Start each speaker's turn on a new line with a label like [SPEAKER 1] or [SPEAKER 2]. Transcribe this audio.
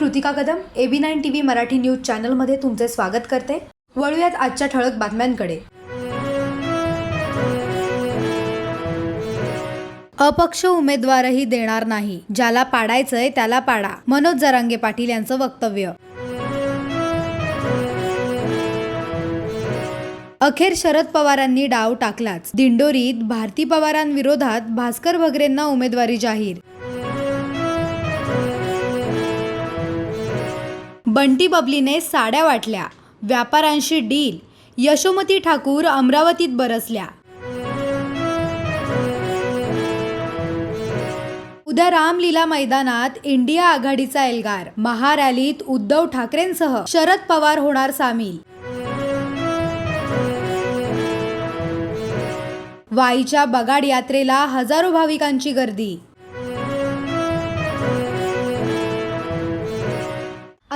[SPEAKER 1] Kritika Kadam AB nine T V Marathi news चॅनलमध्ये तुमचे स्वागत करते. वळूयात आजच्या ठळक बातम्यांकडे. अपक्ष उमेदवारही देणार नाही. ज्याला पाडायचंय त्याला पाडा. मनोज जरांगे पाटील यांचं वक्तव्य. अखेर शरद पवारांनी डाव टाकलाच. दिंडोरीत भारती पवारांविरोधात भास्कर भगरेंना उमेदवारी जाहीर. बंटी बबलीने साड्या वाटल्या. व्यापाऱ्यांशी डील. यशोमती ठाकूर अमरावतीत बरसल्या. उद्या रामलीला मैदानात इंडिया आघाडीचा एल्गार. महारॅलीत उद्धव ठाकरेंसह शरद पवार होणार सामील. वाईच्या बगाड यात्रेला हजारो भाविकांची गर्दी.